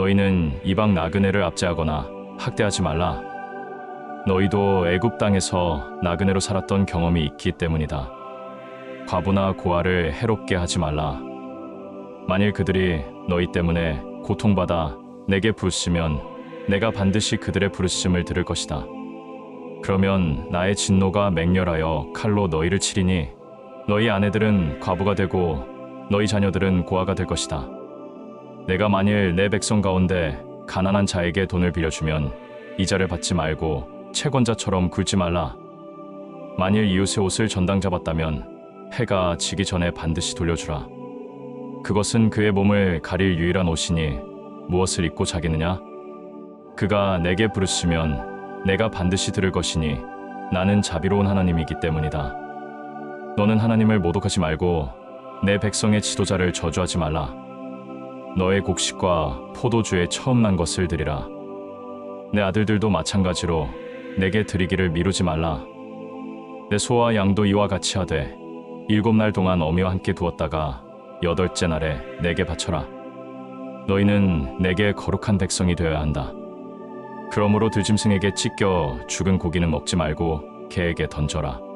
너희는 이방 나그네를 압제하거나 학대하지 말라. 너희도 애굽 땅에서 나그네로 살았던 경험이 있기 때문이다. 과부나 고아를 해롭게 하지 말라. 만일 그들이 너희 때문에 고통받아 내게 부르시면 내가 반드시 그들의 부르심을 들을 것이다. 그러면 나의 진노가 맹렬하여 칼로 너희를 치리니 너희 아내들은 과부가 되고 너희 자녀들은 고아가 될 것이다. 내가 만일 내 백성 가운데 가난한 자에게 돈을 빌려주면 이자를 받지 말고 채권자처럼 굴지 말라. 만일 이웃의 옷을 전당 잡았다면 해가 지기 전에 반드시 돌려주라. 그것은 그의 몸을 가릴 유일한 옷이니 무엇을 입고 자겠느냐? 그가 내게 부르시면 내가 반드시 들을 것이니 나는 자비로운 하나님이기 때문이다. 너는 하나님을 모독하지 말고 내 백성의 지도자를 저주하지 말라. 너의 곡식과 포도주에 처음 난 것을 드리라. 내 아들들도 마찬가지로 내게 드리기를 미루지 말라. 내 소와 양도 이와 같이 하되 일곱 날 동안 어미와 함께 두었다가 여덟째 날에 내게 바쳐라. 너희는 내게 거룩한 백성이 되어야 한다. 그러므로 들짐승에게 찢겨 죽은 고기는 먹지 말고 개에게 던져라.